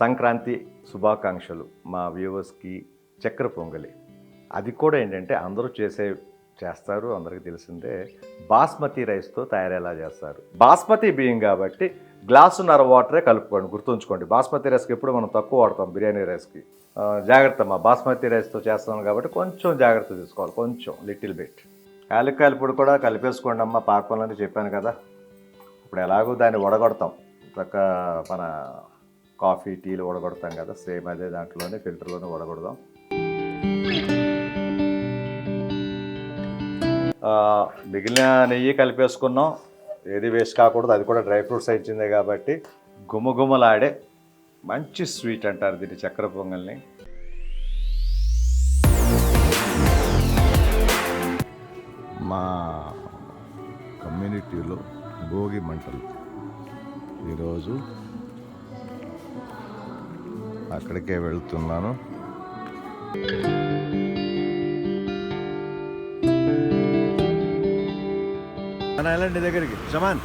సంక్రాంతి శుభాకాంక్షలు మా వ్యూవర్స్కి చక్కెర పొంగలి. అది కూడా ఏంటంటే అందరూ చేసే చేస్తారు అందరికీ తెలిసిందే. బాస్మతి రైస్తో తయారయ్యేలా చేస్తారు. బాస్మతి బియ్యం కాబట్టి గ్లాసున్నర వాటరే కలుపుకోండి గుర్తుంచుకోండి. బాస్మతి రైస్కి ఎప్పుడు మనం తక్కువ వాడతాం బిర్యానీ రైస్కి. జాగ్రత్త మా బాస్మతి రైస్తో చేస్తున్నాం కాబట్టి కొంచెం జాగ్రత్త తీసుకోవాలి కొంచెం లిటిల్ బిట్. యాలక్కాయల పొడి కూడా కలిపేసుకోండి అమ్మ పాకంలో చెప్పాను కదా. ఇప్పుడు ఎలాగో దాన్ని వడగొడతాం. చక్క మన కాఫీ టీలు వడగొడతాం కదా సేమ్ అదే దాంట్లోనే ఫిల్టర్లోనే వడగొడదాం. మిగిలిన నెయ్యి కలిపేసుకున్నాం. ఏది వేస్ట్ కాకూడదు అది కూడా డ్రై ఫ్రూట్స్ ఇచ్చిందే కాబట్టి గుమగుమలాడే మంచి స్వీట్ అంటారు దీన్ని చక్కెర పొంగల్ని. మా కమ్యూనిటీలో భోగి మంటలు. ఈరోజు అక్కడికే వెళ్తున్నాను. మన దగ్గరికి. సమాన్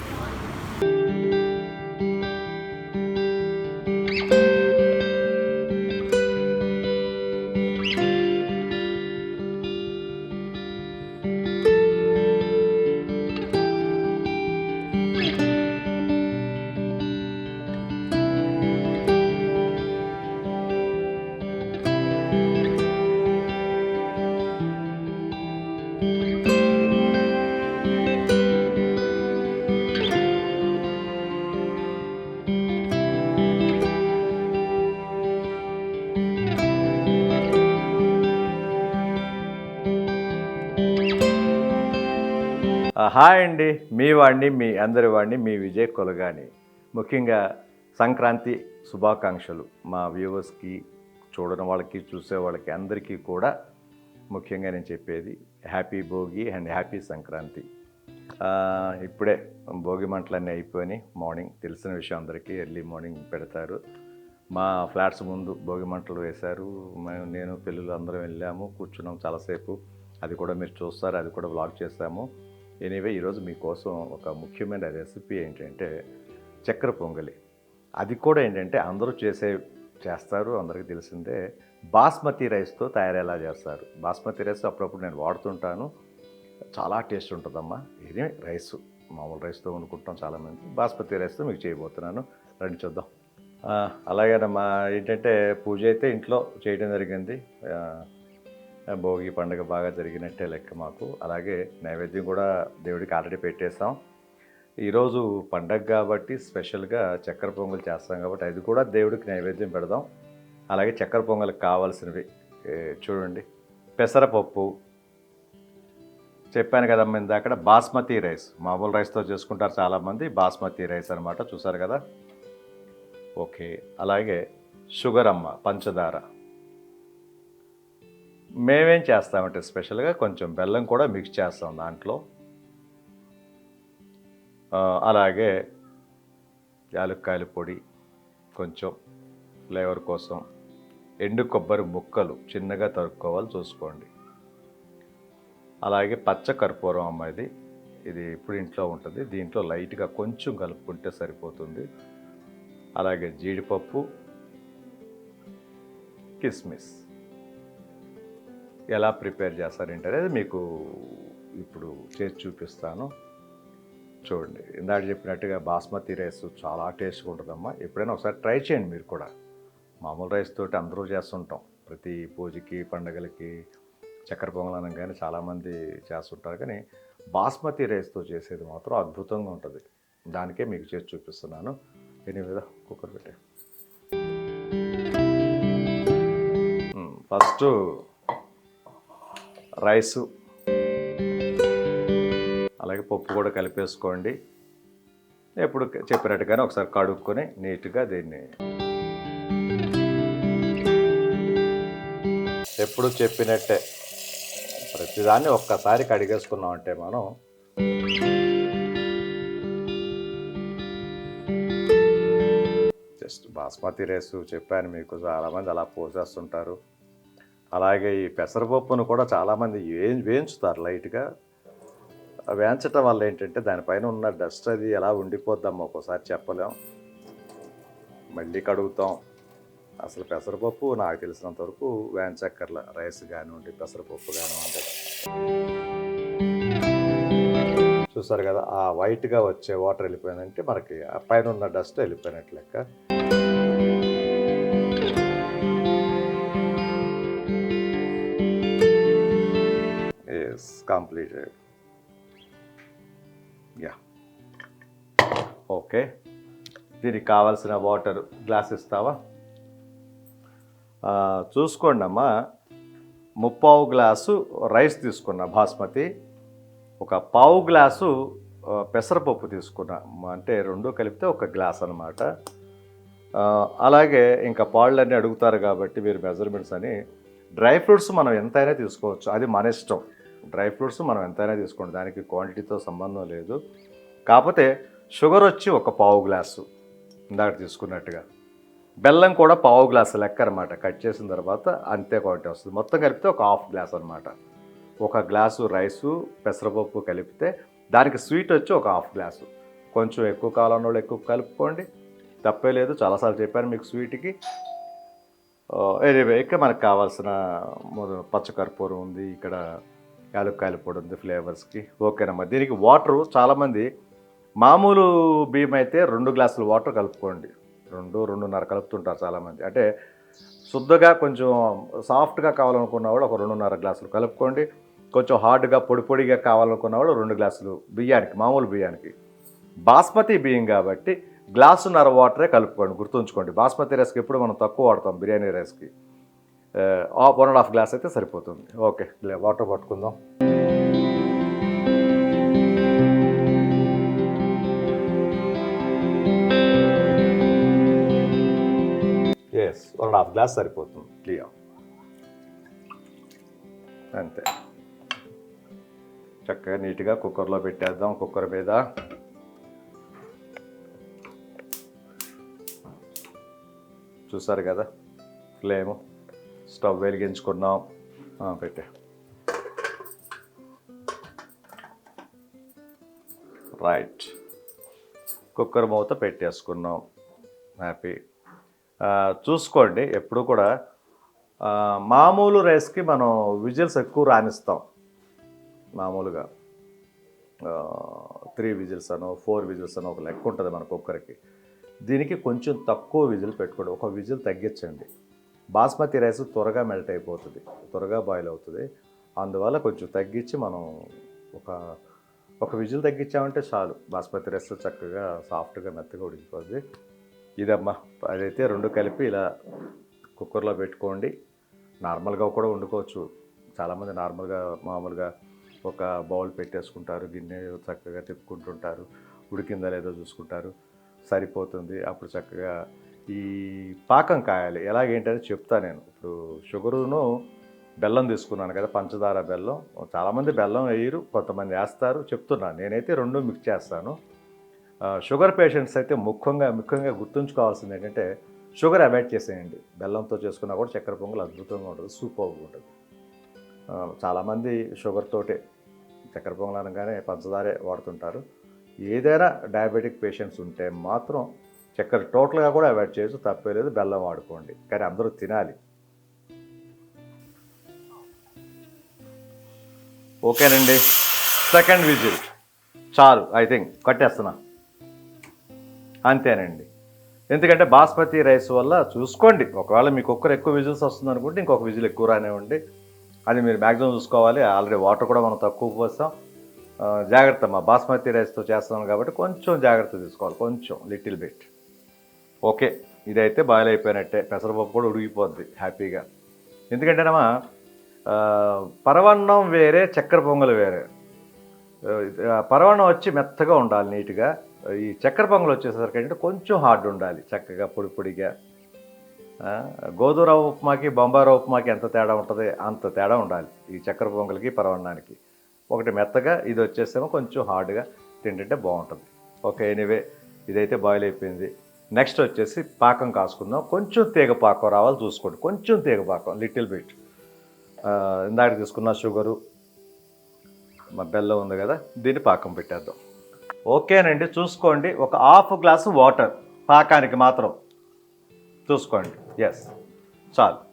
హాయ్ అండి. మీ వాడిని మీ అందరి వాడిని మీ విజయ్ కొలగాని. ముఖ్యంగా సంక్రాంతి శుభాకాంక్షలు. మా వ్యూవర్స్కి చూడని వాళ్ళకి చూసే వాళ్ళకి అందరికీ కూడా ముఖ్యంగా నేను చెప్పేది happy Bhogi and happy Sankranti. ఇప్పుడే భోగి మంటలన్నీ అయిపోయి మార్నింగ్ తెలిసిన విషయం అందరికీ ఎర్లీ మార్నింగ్ పెడతారు. మా ఫ్లాట్స్ ముందు భోగి మంటలు వేశారు. నేను పిల్లలు అందరం వెళ్ళాము కూర్చున్నాం చాలాసేపు. అది కూడా మీరు చూస్తారు అది కూడా బ్లాగ్ చేస్తాము. ఎనీవే ఈరోజు మీకోసం ఒక ముఖ్యమైన రెసిపీ ఏంటంటే చక్కెర పొంగలి. అది కూడా ఏంటంటే అందరూ చేసే చేస్తారు అందరికీ తెలిసిందే. బాస్మతి రైస్తో తయారయ్యేలా చేస్తారు. బాస్మతి రైస్ అప్పుడప్పుడు నేను వాడుతుంటాను. చాలా టేస్ట్ ఉంటుందమ్మా. ఇది రైస్ మామూలు రైస్తో వండుకుంటాం చాలామంది. బాస్మతి రైస్తో మీకు చేయబోతున్నాను. రండి చూద్దాం. అలాగేనమ్మా. ఏంటంటే పూజ అయితే ఇంట్లో చేయడం జరిగింది. భోగి పండుగ బాగా జరిగినట్టే లెక్క మాకు. అలాగే నైవేద్యం కూడా దేవుడికి ఆల్రెడీ పెట్టేస్తాం ఈరోజు పండగ కాబట్టి స్పెషల్గా చక్కెర పొంగల్ చేస్తాం కాబట్టి అది కూడా దేవుడికి నైవేద్యం పెడదాం. అలాగే చక్కెర పొంగల్కి కావాల్సినవి చూడండి. పెసరపప్పు. చెప్పాను కదమ్మా ఇందాక బాస్మతి రైస్. మామూలు రైస్తో చేసుకుంటారు చాలామంది బాస్మతి రైస్ అనమాట చూసారు కదా? ఓకే. అలాగే షుగర్ అమ్మ పంచదార. మేమేం చేస్తామంటే స్పెషల్గా కొంచెం బెల్లం కూడా మిక్స్ చేస్తాం దాంట్లో. అలాగే యాలక్కాయల పొడి కొంచెం ఫ్లేవర్ కోసం ఎండు కొబ్బరి ముక్కలు చిన్నగా తరుక్కోవాలి చూసుకోండి. అలాగే పచ్చ కర్పూరం అమ్మ ఇది ఇది ఇప్పుడు ఇంట్లో ఉంటుంది. దీంట్లో లైట్గా కొంచెం కలుపుకుంటే సరిపోతుంది. అలాగే జీడిపప్పు కిస్మిస్. ఎలా ప్రిపేర్ చేస్తారంటే అనేది మీకు ఇప్పుడు చేసి చూపిస్తాను. చూడండి ఇందాక చెప్పినట్టుగా బాస్మతి రైస్ చాలా టేస్ట్గా ఉంటుందమ్మా. ఎప్పుడైనా ఒకసారి ట్రై చేయండి మీరు కూడా. మామూలు రైస్ తోటి అందరూ చేస్తుంటాం. ప్రతి పూజకి పండగలకి చక్కెర పొంగలనం అనగానే చాలామంది చేస్తుంటారు. కానీ బాస్మతి రైస్తో చేసేది మాత్రం అద్భుతంగా ఉంటుంది. దానికే మీకు చేసి చూపిస్తున్నాను. ఎనివిధ కుక్కర్ పెట్టే ఫస్ట్ రైసు అలాగే పప్పు కూడా కలిపేసుకోండి. ఎప్పుడు చెప్పినట్టుగానే ఒకసారి కడుక్కొని నీట్గా దీన్ని ఎప్పుడు చెప్పినట్టే. ప్రతిదాన్ని ఒక్కసారి కడిగేసుకున్నామంటే మనం జస్ట్ బాస్మతి రైస్ చెప్పాను మీకు చాలామంది అలా పోసేస్తుంటారు. అలాగే ఈ పెసరపప్పును కూడా చాలామంది వే వేయించుతారు లైట్గా. వేయించటం వల్ల ఏంటంటే దానిపైన ఉన్న డస్ట్ అది ఎలా ఉండిపోద్దమ్మా ఒక్కోసారి చెప్పలేం. మళ్ళీ కడుగుతాం. అసలు పెసరపప్పు నాకు తెలిసినంత వరకు వ్యాన్ రైస్ కానివ్వండి పెసరపప్పు కానివ్వండి. చూసారు కదా ఆ వైట్గా వచ్చే వాటర్ వెళ్ళిపోయిందంటే మనకి ఆ పైన ఉన్న డస్ట్ వెళ్ళిపోయినట్లు లెక్క. Is completed. యా ఓకే దీనికి కావాల్సిన వాటర్ గ్లాస్ ఇస్తావా? చూసుకోండి అమ్మా ముప్పావు గ్లాసు రైస్ తీసుకున్నా బాస్మతి. ఒక పావు గ్లాసు పెసరపప్పు తీసుకున్నా. అంటే రెండు కలిపితే ఒక గ్లాస్ అనమాట అలాగే ఇంకా పాళ్ళన్నీ అడుగుతారు కాబట్టి మీరు మెజర్మెంట్స్ అని. డ్రై ఫ్రూట్స్ మనం ఎంతైనా తీసుకోవచ్చు. అది మన ఇష్టం. డ్రై ఫ్రూట్స్ మనం ఎంతైనా తీసుకోండి. దానికి క్వాంటిటీతో సంబంధం లేదు. కాకపోతే షుగర్ వచ్చి ఒక పావు గ్లాసు ఇందాక తీసుకున్నట్టుగా. బెల్లం కూడా పావు గ్లాసు లెక్క అనమాట కట్ చేసిన తర్వాత అంతే క్వాంటిటీ వస్తుంది. మొత్తం కలిపితే ఒక హాఫ్ గ్లాస్ అనమాట. ఒక గ్లాసు రైసు పెసరపప్పు కలిపితే దానికి స్వీట్ వచ్చి ఒక హాఫ్ గ్లాసు. కొంచెం ఎక్కువ కావాలన్న వాళ్ళు ఎక్కువ కలుపుకోండి. తప్పే లేదు. చాలాసార్లు చెప్పాను మీకు స్వీట్కి. ఎనివే ఇక్కడ మనకు కావాల్సిన పచ్చకర్పూరం ఉంది. ఇక్కడ యాలక్కాయలు పొడి ఉంది ఫ్లేవర్స్కి. ఓకేనమ్మా దీనికి వాటరు చాలామంది మామూలు బియ్యం అయితే రెండు గ్లాసులు వాటర్ కలుపుకోండి. రెండు రెండున్నర కలుపుతుంటారు చాలామంది. అంటే శుద్ధగా కొంచెం సాఫ్ట్గా కావాలనుకున్న వాళ్ళు ఒక రెండున్నర గ్లాసులు కలుపుకోండి. కొంచెం హార్డ్గా పొడి పొడిగా కావాలనుకున్న వాళ్ళు రెండు గ్లాసులు బియ్యానికి మామూలు బియ్యానికి. బాస్మతి బియ్యం కాబట్టి గ్లాసున్నర వాటరే కలుపుకోండి గుర్తుంచుకోండి. బాస్మతి రైస్కి ఎప్పుడు మనం తక్కువ వాడతాం బిర్యానీ రైస్కి. వన్ అండ్ హాఫ్ గ్లాస్ అయితే సరిపోతుంది. ఓకే వాటర్ పట్టుకుందాం. Yes one and half glass సరిపోతుంది. క్లియర్ అంతే. చక్కగా నీట్గా కుక్కర్లో పెట్టేద్దాం కుక్కర్ మీద. చూసారు కదా ఫ్లేము. స్టవ్ వెలిగించుకున్నాం పెట్టే. రైట్. కుక్కర్ మూత పెట్టేసుకున్నాం. హ్యాపీ. చూసుకోండి ఎప్పుడు కూడా మామూలు రైస్కి మనం విజిల్స్ ఎక్కువ రాణిస్తాం మామూలుగా. త్రీ విజిల్స్ అనో ఫోర్ విజిల్స్ అనో ఒక లెక్క ఉంటుంది మన కుక్కర్కి. దీనికి కొంచెం తక్కువ విజిల్ పెట్టుకోండి. ఒక విజిల్ తగ్గించండి. బాస్మతి రైస్ త్వరగా మెల్ట్ అయిపోతుంది త్వరగా బాయిల్ అవుతుంది. అందువల్ల కొంచెం తగ్గించి మనం ఒక ఒక విజిల్ తగ్గించామంటే చాలు. బాస్మతి రైస్ చక్కగా సాఫ్ట్గా మెత్తగా ఉడికిపోద్ది. ఇదమ్మా అదైతే రెండు కలిపి ఇలా కుక్కర్లో పెట్టుకోండి. నార్మల్గా కూడా వండుకోవచ్చు. చాలామంది నార్మల్గా మామూలుగా ఒక బౌల్ పెట్టేసుకుంటారు గిన్నె చక్కగా తిప్పుకుంటుంటారు ఉడికిందా లేదో చూసుకుంటారు. సరిపోతుంది. అప్పుడు చక్కగా ఈ పాకం కాయాలి. ఎలాగేంటని చెప్తా నేను. ఇప్పుడు షుగరును బెల్లం తీసుకున్నాను కదా పంచదార బెల్లం. చాలామంది బెల్లం వేయరు కొంతమంది వేస్తారు చెప్తున్నాను. నేనైతే రెండు మిక్స్ చేస్తాను. షుగర్ పేషెంట్స్ అయితే ముఖ్యంగా ముఖ్యంగా గుర్తుంచుకోవాల్సింది ఏంటంటే షుగర్ అవాయిడ్ చేసేయండి. బెల్లంతో చేసుకున్నా కూడా చక్కెర పొంగల్ అద్భుతంగా ఉంటుంది సూపర్గా ఉంటుంది. చాలామంది షుగర్ తోటే చక్కెర పొంగల్ అనగానే పంచదారే వాడుతుంటారు. ఏదైనా డయాబెటిక్ పేషెంట్స్ ఉంటే మాత్రం చక్కెర టోటల్గా కూడా అవాయిడ్ చేయొచ్చు తప్పే లేదు బెల్లం వాడుకోండి. కానీ అందరూ తినాలి. ఓకేనండి. Second whistle. చాలు ఐ థింక్. కట్టేస్తున్నా. అంతేనండి. ఎందుకంటే బాస్మతి రైస్ వల్ల చూసుకోండి. ఒకవేళ మీ కుక్కర్ ఎక్కువ విజిల్స్ వస్తుంది అనుకుంటే ఇంకొక విజిల్ ఎక్కువ రానివ్వండి అది మీరు మ్యాక్సిమం చూసుకోవాలి. ఆల్రెడీ వాటర్ కూడా మనం తక్కువ పోస్తాం. జాగ్రత్త మా బాస్మతి రైస్తో చేస్తున్నాం కాబట్టి కొంచెం జాగ్రత్త తీసుకోవాలి. కొంచెం లిటిల్ బిట్. ఓకే ఇదైతే బాయిల్ అయిపోయినట్టే పెసరపప్పు కూడా ఉడిగిపోద్ది హ్యాపీగా. ఎందుకంటేనమ్మా ఆ, పరవన్నం వేరే చక్కెర పొంగల్ వేరే. పరవన్నం వచ్చి మెత్తగా ఉండాలి నీట్గా. ఈ చక్కెర పొంగల్ వచ్చేసరికి ఏంటంటే కొంచెం హార్డ్ ఉండాలి చక్కగా పొడి పొడిగా. గోధుమ రవ్వ ఉప్మాకి బొంబాయి రవ్వ ఉప్మాకి ఎంత తేడా ఉంటుంది అంత తేడా ఉండాలి ఈ చక్కెర పొంగల్కి పరవన్నానికి. ఒకటి మెత్తగా ఇది వచ్చేసేమో కొంచెం హార్డ్గా తింటుంటే బాగుంటుంది. ఓకే ఎనీవే ఇదైతే బాయిల్ అయిపోయింది నెక్స్ట్ వచ్చేసి పాకం కాసుకుందాం. కొంచెం తీగ పాకం రావాలి చూసుకోండి. కొంచెం తీగ పాకం లిటిల్ బిట్. ఇందాక తీసుకున్న షుగరు మా బెల్లం ఉంది కదా దీన్ని పాకం పెట్టేద్దాం. ఓకేనండి చూసుకోండి. ఒక హాఫ్ గ్లాసు వాటర్ పాకానికి మాత్రం. చూసుకోండి. ఎస్ చాలు.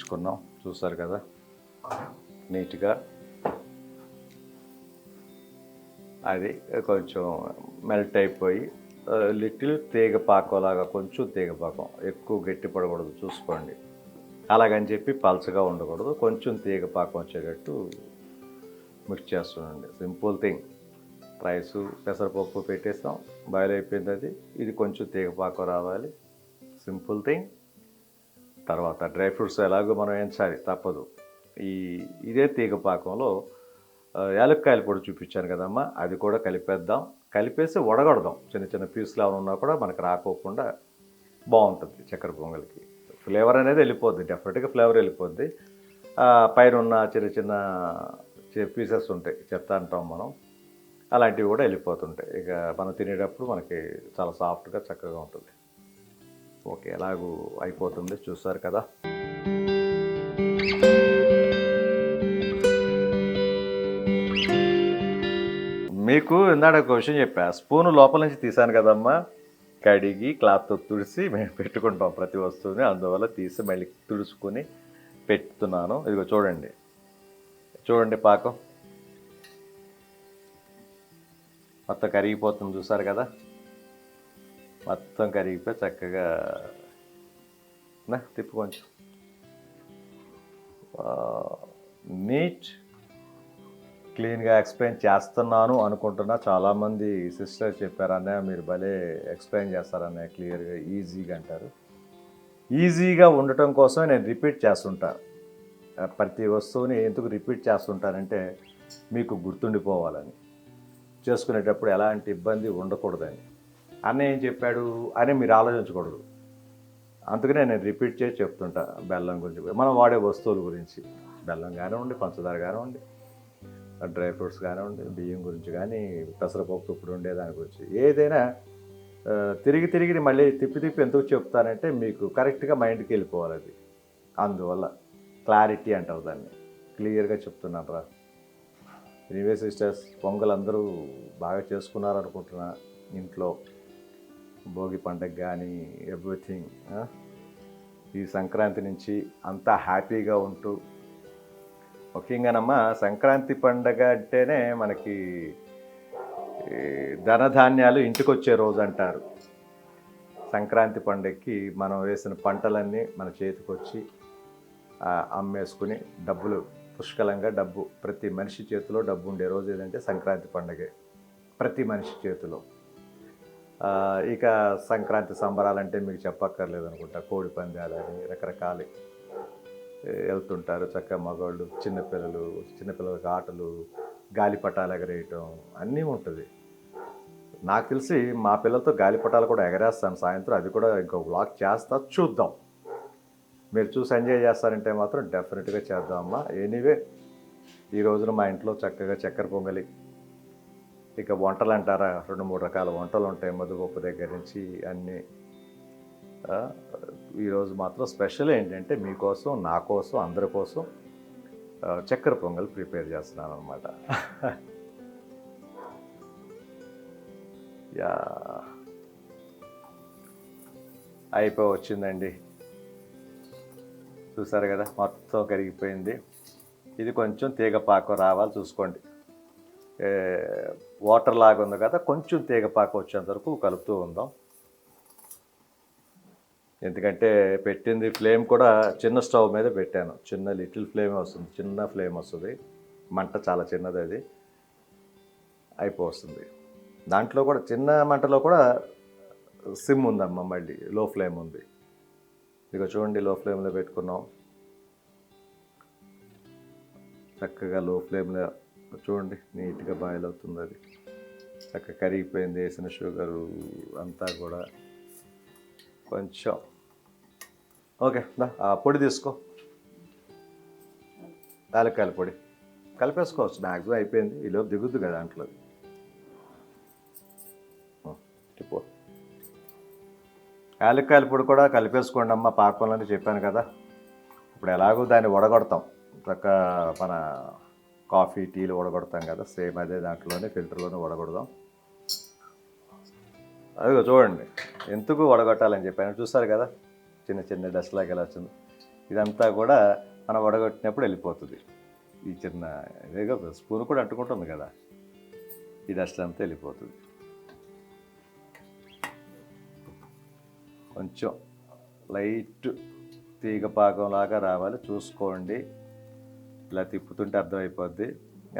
స్టవ్ చూసారు కదా? నీట్గా. అది కొంచెం మెల్ట్ అయిపోయి లిటిల్ తీగ పాకంలాగా కొంచెం తీగ పాకం. ఎక్కువ గట్టి పడకూడదు చూసుకోండి. అలాగని చెప్పి పలచగా ఉండకూడదు. కొంచెం తీగ పాకం వచ్చేటట్టు మిక్స్ చేస్తుండండి. Simple thing. రైస్ పెసరపప్పు పెట్టేస్తాం. బాయిల్ అయిపోయింది అది. ఇది కొంచెం తీగ పాకం రావాలి. Simple thing. తర్వాత డ్రై ఫ్రూట్స్ ఎలాగో మనం ఎంచాలి తప్పదు. ఈ ఇదే తీగ పాకంలో ఆ, యాలక్కాయల పొడి చూపించాను కదమ్మా అది కూడా కలిపేద్దాం. కలిపేసి వడగొడదాం చిన్న చిన్న పీసులు ఏమైనా ఉన్నా కూడా మనకు రాకోకుండా బాగుంటుంది చక్కెర పొంగల్కి. ఫ్లేవర్ అనేది వెళ్ళిపోద్ది డెఫినెట్గా ఫ్లేవర్ వెళ్ళిపోద్ది. పైన ఉన్న చిన్న చిన్న పీసెస్ ఉంటాయి చెత్త అంటాం మనం అలాంటివి కూడా వెళ్ళిపోతుంటాయి. ఇక మనం తినేటప్పుడు మనకి చాలా సాఫ్ట్గా చక్కగా ఉంటుంది. ఓకే ఎలాగూ అయిపోతుంది చూస్తారు కదా. మీకు ఇందాక ఒక విషయం చెప్పా స్పూన్ లోపల నుంచి తీసాను కదమ్మా. కడిగి క్లాత్తో తుడిసి మేము పెట్టుకుంటాం ప్రతి వస్తువుని అందువల్ల తీసి మళ్ళీ తుడుచుకొని పెట్టుతున్నాను. ఇదిగో చూడండి. చూడండి పాకం. మొత్తం కరిగిపోతుంది చూసారు కదా. మొత్తం కరిగిపోయి చక్కగా నా తిప్పు కొంచెం నీట్ క్లీన్గా ఎక్స్ప్లెయిన్ చేస్తున్నాను అనుకుంటున్నా. చాలామంది సిస్టర్ చెప్పారనే మీరు భలే ఎక్స్ప్లెయిన్ చేస్తారనే క్లియర్గా ఈజీగా అంటారు. ఈజీగా ఉండటం కోసం నేను రిపీట్ చేస్తుంటాను ప్రతి వస్తువుని ఎందుకు రిపీట్ చేస్తుంటానంటే మీకు గుర్తుండిపోవాలని. చేసుకునేటప్పుడు ఎలాంటి ఇబ్బంది ఉండకూడదని. అన్న ఏం చెప్పాడు అని మీరు ఆలోచించకూడదు. అందుకనే నేను రిపీట్ చేసి చెప్తుంటా బెల్లం గురించి మనం వాడే వస్తువుల గురించి. బెల్లం కానివ్వండి పంచదార కానివ్వండి డ్రై ఫ్రూట్స్ కానివ్వండి బియ్యం గురించి కానీ పెసరపప్పు ఇప్పుడు ఉండే దాని గురించి. ఏదైనా తిరిగి తిరిగి మళ్ళీ తిప్పి తిప్పి ఎందుకు చెప్తానంటే మీకు కరెక్ట్గా మైండ్కి వెళ్ళిపోవాలి అది. అందువల్ల క్లారిటీ అంటారు దాన్ని. క్లియర్గా చెప్తున్నాను రా. ఎనీవే సిస్టర్స్ పొంగల్ అందరూ బాగా చేసుకున్నారు అనుకుంటున్నా ఇంట్లో. భోగి పండగ కానీ ఎవ్రీథింగ్ ఈ సంక్రాంతి నుంచి అంతా హ్యాపీగా ఉంటూ ముఖ్యంగానమ్మా సంక్రాంతి పండగ అంటేనే మనకి ధనధాన్యాలు ఇంటికొచ్చే రోజు అంటారు సంక్రాంతి పండగకి మనం వేసిన పంటలన్నీ మన చేతికొచ్చి అమ్మేసుకుని డబ్బులు పుష్కలంగా డబ్బు ప్రతి మనిషి చేతిలో డబ్బు ఉండే రోజు ఏదంటే సంక్రాంతి పండగే. ప్రతి మనిషి చేతిలో. ఇక సంక్రాంతి సంబరాలంటే మీకు చెప్పక్కర్లేదు అనుకుంటా. కోడి పందాలని రకరకాల వెళ్తుంటారు. చక్కగా మగవాళ్ళు చిన్నపిల్లలు చిన్నపిల్లలకి ఆటలు గాలిపటాలు ఎగరేయటం అన్నీ ఉంటుంది. నాకు తెలిసి మా పిల్లలతో గాలిపటాలు కూడా ఎగరేస్తాను. సాయంత్రం అది కూడా ఇంకో బ్లాగ్ చేస్తా చూద్దాం. మీరు చూసి ఎంజాయ్ చేస్తారంటే మాత్రం డెఫినెట్గా చేద్దామమ్మా ఎనీవే ఈ రోజున మా ఇంట్లో చక్కగా చక్కెర పొంగలి ఇక వంటలు అంటారా? రెండు మూడు రకాల వంటలు ఉంటాయి మధుపప్పు దగ్గర నుంచి అన్నీ. ఈరోజు మాత్రం స్పెషల్ ఏంటంటే మీకోసం నా కోసం అందరి కోసం చక్కెర పొంగల్ ప్రిపేర్ చేస్తున్నాను అనమాట యా. అయిపోయి వచ్చిందండి. చూసారు కదా మొత్తం కరిగిపోయింది. ఇది కొంచెం తీగ పాకం రావాలి చూసుకోండి. వాటర్ లాగా ఉంది కదా కొంచెం తీగపాక వచ్చేంత వరకు కలుపుతూ ఉందాం. ఎందుకంటే పెట్టింది ఫ్లేమ్ కూడా చిన్న స్టవ్ మీద పెట్టాను. చిన్న లిటిల్ ఫ్లేమ్ వస్తుంది చిన్న ఫ్లేమ్ వస్తుంది. మంట చాలా చిన్నది అది. అయిపోతుంది దాంట్లో కూడా చిన్న మంటలో కూడా సిమ్ ఉందమ్మ మళ్ళీ లో ఫ్లేమ్ ఉంది. ఇక చూడండి లో ఫ్లేమ్లో పెట్టుకున్నాం. చక్కగా లో ఫ్లేమ్లో చూడండి నీట్గా బాయిల్ అవుతుంది అది. చక్కగా కరిగిపోయింది వేసిన షుగరు అంతా కూడా. కొంచెం. ఓకే దా ఆ పొడి తీసుకో. యాలక్కాయల పొడి. కలిపేసుకోవచ్చు మ్యాక్సిమం అయిపోయింది. ఈలోపు దిగుద్దు కదా దాంట్లో. చెప్పు యాలక్కాయల పొడి కూడా కలిపేసుకోండి అమ్మ పాకంలోనే చెప్పాను కదా. ఇప్పుడు ఎలాగో దాన్ని వడగొడతాం. చక్క మన కాఫీ టీలు వడగొడతాం కదా. సేమ్ అదే దాంట్లోనే ఫిల్టర్లోనే వడగొడదాం. అదిగో చూడండి. ఎందుకు వడగొట్టాలని చెప్పాను. చూస్తారు కదా చిన్న చిన్న డస్ట్ లాగా ఎలా వచ్చింది ఇదంతా కూడా మనం వడగొట్టినప్పుడు వెళ్ళిపోతుంది. ఈ చిన్న ఇదేగా స్పూన్ కూడా అంటుకుంటుంది కదా. ఈ డస్ట్ అంతా వెళ్ళిపోతుంది. కొంచెం లైట్ తీగ పాకం లాగా రావాలి. చూసుకోండి. ఇలా తిప్పుతుంటే అర్థమైపోద్ది.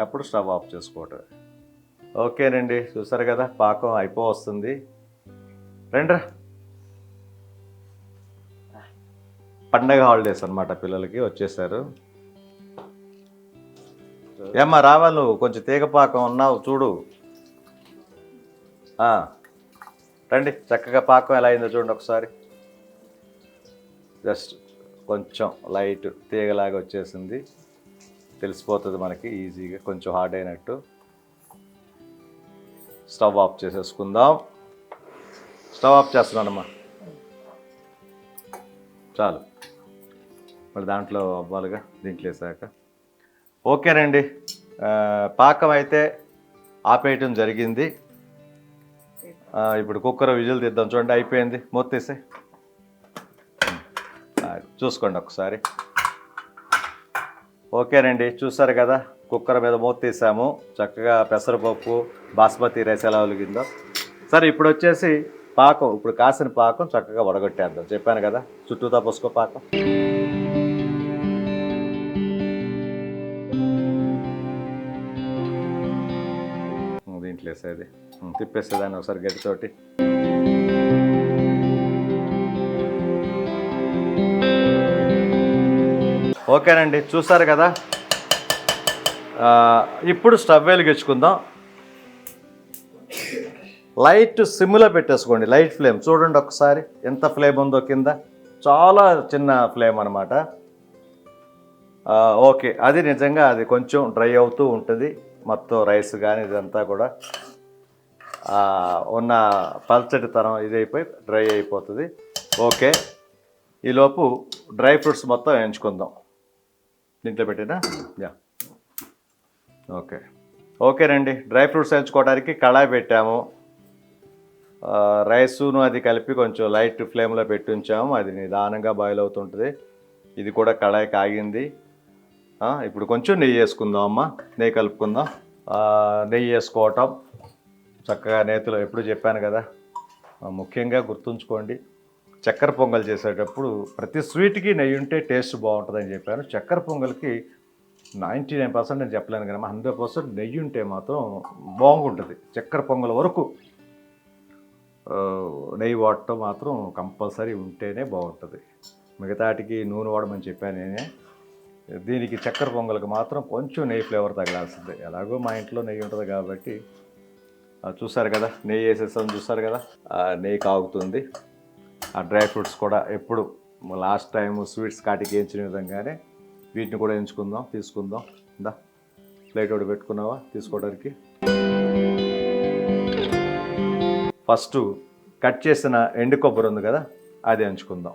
అప్పుడు స్టవ్ ఆఫ్ చేసుకోవటం ఓకేనండి. చూసారు కదా పాకం అయిపో వస్తుంది. రండ్రా. పండగ హాలిడేస్ అనమాట పిల్లలకి వచ్చేసారు. ఏమ్మా రావాలి నువ్వు? కొంచెం తీగ పాకం ఉన్నావు చూడు. రండి చక్కగా పాకం ఎలా అయిందో చూడండి ఒకసారి. జస్ట్ కొంచెం లైట్ తీగలాగా వచ్చేసింది. తెలిసిపోతుంది మనకి ఈజీగా కొంచెం హార్డ్ అయినట్టు. స్టవ్ ఆఫ్ చేసేసుకుందాం. స్టవ్ ఆఫ్ చేస్తున్నానమ్మా. చాలు. మరి దాంట్లో అవ్వాలిగా దీంట్లో వేసాక. ఓకేనండి పాకం అయితే ఆపేయటం జరిగింది. ఇప్పుడు కుక్కర్ విజిల్ తీద్దాం చూడండి అయిపోయింది. మూతేసే చూసుకోండి ఒకసారి. ఓకేనండి చూసారు కదా కుక్కర్ మీద మూతీసాము చక్కగా పెసరపప్పు బాస్మతి రైస్ ఎలా ఒలిగిందో. సరే ఇప్పుడు వచ్చేసి పాకం ఇప్పుడు కాసిన పాకం చక్కగా వడగొట్టేద్దాం. చెప్పాను కదా చుట్టూతా పోసుకో పాకం. దీంట్లో వేసేది. తిప్పేసేదాన్ని ఒకసారి గట్టితోటి ఓకేనండి చూసారు కదా? ఇప్పుడు స్టవ్ వెలిగించుకుందాం. లైట్ సిమ్లో పెట్టేసుకోండి లైట్ ఫ్లేమ్. చూడండి ఒకసారి ఎంత ఫ్లేమ్ ఉందో కింద. చాలా చిన్న ఫ్లేమ్ అనమాట ఓకే. అది నిజంగా అది కొంచెం డ్రై అవుతూ ఉంటుంది. మొత్తం రైస్ కానీ ఇదంతా కూడా ఉన్న పల్చటి తరం ఇది అయిపోయి డ్రై అయిపోతుంది. ఓకే. ఈలోపు డ్రై ఫ్రూట్స్ మొత్తం వేయించుకుందాం. దీంట్లో పెట్టినా? యా. ఓకే. ఓకేనండి డ్రై ఫ్రూట్స్ వేయించుకోవడానికి కళాయి పెట్టాము. రైసును అది కలిపి కొంచెం లైట్ ఫ్లేమ్లో పెట్టి ఉంచాము అది నిదానంగా బాయిల్ అవుతుంటుంది. ఇది కూడా కడాయి కాగింది. ఇప్పుడు కొంచెం నెయ్యి వేసుకుందాం అమ్మ. నెయ్యి కలుపుకుందాం. నెయ్యి వేసుకోవటం. చక్కగా నేతిలో ఎప్పుడు చెప్పాను కదా ముఖ్యంగా గుర్తుంచుకోండి చక్కెర పొంగల్ చేసేటప్పుడు ప్రతి స్వీట్కి నెయ్యి ఉంటే టేస్ట్ బాగుంటుందని చెప్పాను. చక్కెర పొంగల్కి నైంటీ నైన్ పర్సెంట్ నేను చెప్పలేను కానీ హండ్రెడ్ పర్సెంట్ నెయ్యి ఉంటే మాత్రం బాగుంటుంది. చక్కెర పొంగల్ వరకు నెయ్యి వాడటం మాత్రం కంపల్సరీ ఉంటేనే బాగుంటుంది. మిగతాటికి నూనె వాడమని చెప్పాను నేనే. దీనికి చక్కెర పొంగల్కి మాత్రం కొంచెం నెయ్యి ఫ్లేవర్ తగలాల్సిందే. ఎలాగో మా ఇంట్లో నెయ్యి ఉంటుంది కాబట్టి. చూసారు కదా నెయ్యి వేసేస్తాం చూసారు కదా. ఆ, నెయ్యి కాగుతుంది. ఆ డ్రై ఫ్రూట్స్ కూడా ఎప్పుడు లాస్ట్ టైం స్వీట్స్ కాటికి వేయించిన విధంగానే వీటిని కూడా ఎంచుకుందాం తీసుకుందాం. ఇందా ప్లేట్ ఒకటి పెట్టుకున్నావా? తీసుకోవడానికి. ఫస్ట్ కట్ చేసిన ఎండు కొబ్బరి ఉంది కదా అది ఎంచుకుందాం.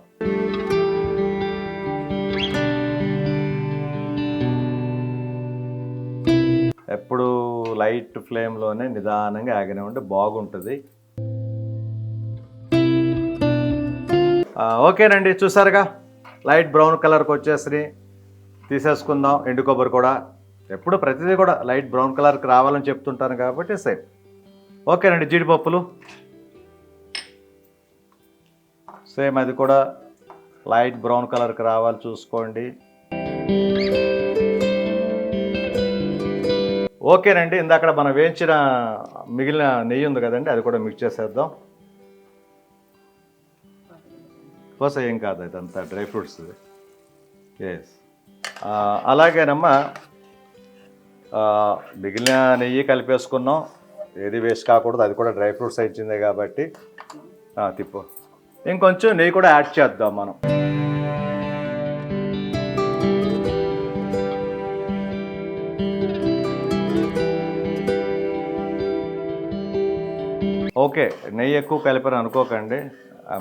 ఎప్పుడు లైట్ ఫ్లేమ్లోనే నిదానంగా ఆగిన ఉంటే బాగుంటుంది. ఓకేనండి చూసారుగా? లైట్ బ్రౌన్ కలర్కి వచ్చేసి తీసేసుకుందాం ఎండు కొబ్బరి కూడా. ఎప్పుడు ప్రతిదీ కూడా లైట్ బ్రౌన్ కలర్కి రావాలని చెప్తుంటాను కాబట్టి సేమ్. ఓకేనండి జీడిపప్పులు. సేమ్ అది కూడా లైట్ బ్రౌన్ కలర్కి రావాలి చూసుకోండి. ఓకేనండి ఇందాక మనం వేయించిన మిగిలిన నెయ్యి ఉంది కదండి అది కూడా మిక్స్ చేసేద్దాం. కోస ఏం కాదు ఇదంతా డ్రై ఫ్రూట్స్ ఎస్ అలాగేనమ్మా మిగిలిన నెయ్యి కలిపేసుకున్నాం. ఏది వేస్ట్ కాకూడదు అది కూడా డ్రై ఫ్రూట్స్ ఇచ్చిందే కాబట్టి. తిప్పు. ఇంకొంచెం నెయ్యి కూడా యాడ్ చేద్దాం మనం. ఓకే నెయ్యి ఎక్కువ కలిపారు అనుకోకండి.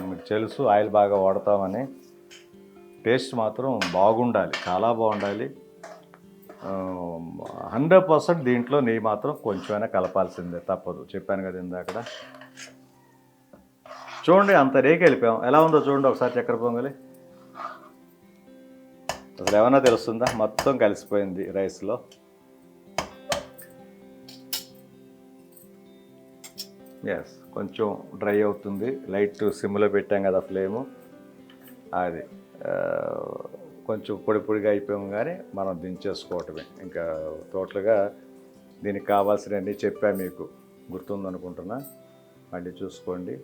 మీకు తెలుసు ఆయిల్ బాగా వాడతామని. టేస్ట్ మాత్రం బాగుండాలి చాలా బాగుండాలి. హండ్రెడ్ పర్సెంట్ దీంట్లో నెయ్యి మాత్రం కొంచెమైనా కలపాల్సిందే తప్పదు. చెప్పాను కదా ఇందాక. చూడండి అంత రేకి వెళ్ళిపోయాం ఎలా ఉందో చూడండి ఒకసారి చక్కెర పొంగలి. అసలు ఏమన్నా తెలుస్తుందా? మొత్తం కలిసిపోయింది రైస్లో. ఎస్ కొంచెం డ్రై అవుతుంది. లైట్ సిమ్లో పెట్టాం కదా ఫ్లేము. అది కొంచెం పొడి పొడిగా అయిపోయాం కానీ మనం దించేసుకోవటమే. ఇంకా టోటల్గా దీనికి కావాల్సినవన్నీ చెప్పా మీకు. గుర్తుందనుకుంటున్నా. మళ్ళీ చూసుకోండి.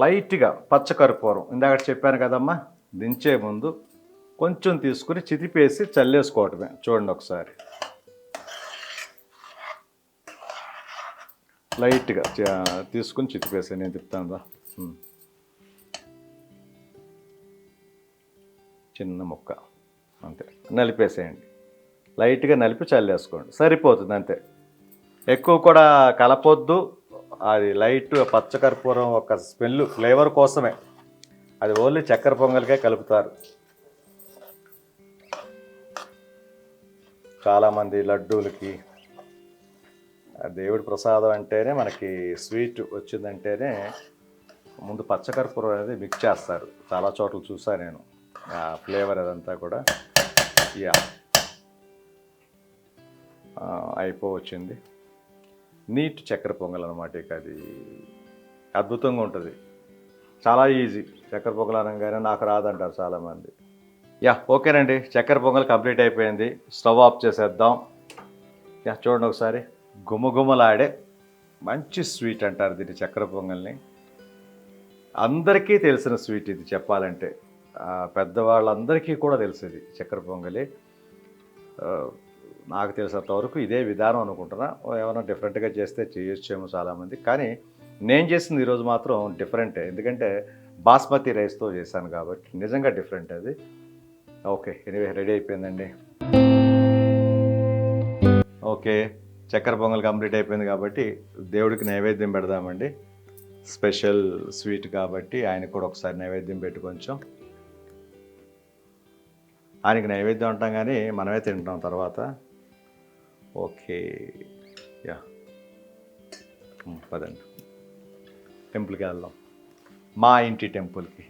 లైట్గా పచ్చకర్పూరం. ఇందాక చెప్పాను కదమ్మా దించే ముందు కొంచెం తీసుకుని చితిపేసి చల్లేసుకోవటమే. చూడండి ఒకసారి. లైట్గా తీసుకుని చితిపేసి నేను తిప్పుతాను రా. చిన్న ముక్క. అంతే. నలిపేసేయండి. లైట్గా నలిపి చల్లేసుకోండి. సరిపోతుంది అంతే. ఎక్కువ కూడా కలపొద్దు. అది లైట్ పచ్చకర్పూరం ఒక స్మెల్ ఫ్లేవర్ కోసమే. అది ఓన్లీ చక్కెర పొంగల్కే కలుపుతారు. చాలామంది లడ్డూలకి దేవుడి ప్రసాదం అంటేనే మనకి స్వీట్ వచ్చిందంటేనే ముందు పచ్చకర్పూరం అనేది మిక్స్ చేస్తారు. చాలా చోట్ల చూసా నేను. ఆ ఫ్లేవర్ అదంతా కూడా. యా. అయిపోవచ్చింది. నీట్ చక్కెర పొంగల్ అనమాట ఇక అది. అద్భుతంగా ఉంటుంది. చాలా ఈజీ. చక్కెర పొంగల్ అనగానే నాకు రాదంటారు చాలామంది. యా ఓకేనండి. చక్కెర పొంగల్ కంప్లీట్ అయిపోయింది. స్టవ్ ఆఫ్ చేసేద్దాం. యా చూడండి ఒకసారి. గుమగుమలాడే మంచి స్వీట్ అంటారు దీన్ని చక్కెర పొంగల్ని. అందరికీ తెలిసిన స్వీట్ ఇది చెప్పాలంటే. పెద్దవాళ్ళందరికీ కూడా తెలిసేది చక్కెర పొంగలి. నాకు తెలిసినంత వరకు ఇదే విధానం అనుకుంటున్నా. ఏమైనా డిఫరెంట్గా చేస్తే చేయొచ్చేమో చాలామంది. కానీ నేను చేసింది ఈరోజు మాత్రం డిఫరెంటే ఎందుకంటే బాస్మతి రైస్తో చేశాను కాబట్టి నిజంగా డిఫరెంట్ అది. ఓకే ఎనివే రెడీ అయిపోయిందండి. ఓకే చక్కెర పొంగల్ కంప్లీట్ అయిపోయింది కాబట్టి దేవుడికి నైవేద్యం పెడదామండి. స్పెషల్ స్వీట్ కాబట్టి ఆయనకు కూడా ఒకసారి నైవేద్యం పెట్టి కొంచెం. ఆయనకి నైవేద్యం అంటాం కానీ మనమే తింటాం తర్వాత. ఓకే. యా. పదండి. టెంపుల్కి వెళ్దాం. మా ఇంటి టెంపుల్కి.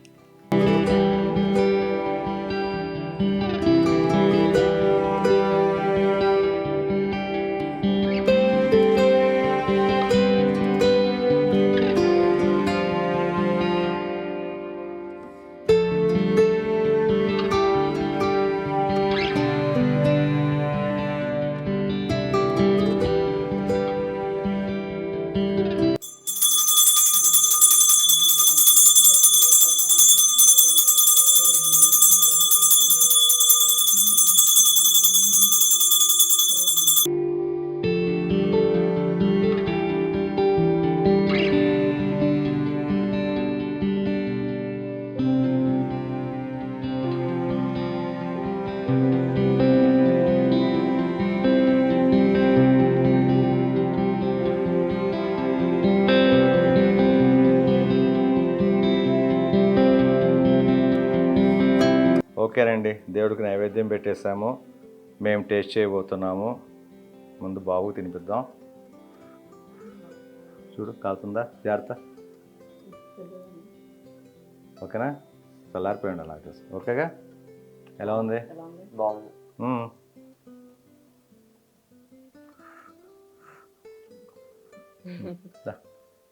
ఓకేనండి దేవుడికి నైవేద్యం పెట్టేశాము. మేము టేస్ట్ చేయబోతున్నాము. ముందు బాబు తినిపిద్దాం. చూడు కాలుతుందా? జాగ్రత్త. ఓకేనా? చల్లారిపోయి ఉండాలి నాకు తెలిసి. ఓకేగా? ఎలా ఉంది? బాగుంది.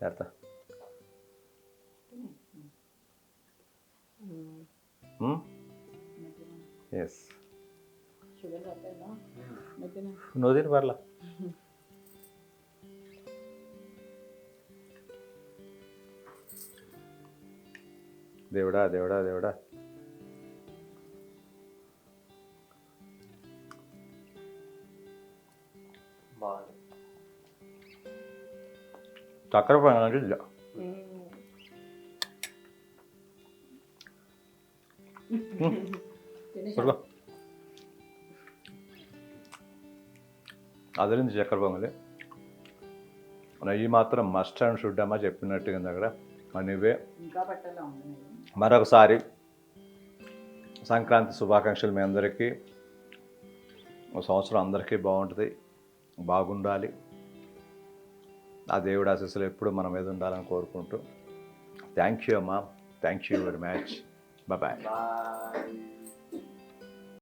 జాగ్రత్త. ఎస్ నువ్వు తిని పర్లా దేవుడా దేవుడా దేవుడా చక్కెర పైన అదిరింది చక్కెర పొంగలి. నెయ్యి మాత్రం మస్ట్ అండ్ షుడ్ అమ్మా చెప్పినట్టుగా ఇంకా పెట్టాలా ఉంది మరొకసారి సంక్రాంతి శుభాకాంక్షలు మీ అందరికీ. ఒక సంవత్సరం అందరికీ బాగుంటుంది బాగుండాలి. ఆ దేవుడి ఆశీస్సులు ఎప్పుడు మన మీద ఉండాలని కోరుకుంటూ. థ్యాంక్ యూ అమ్మా. Thank you very much bye bye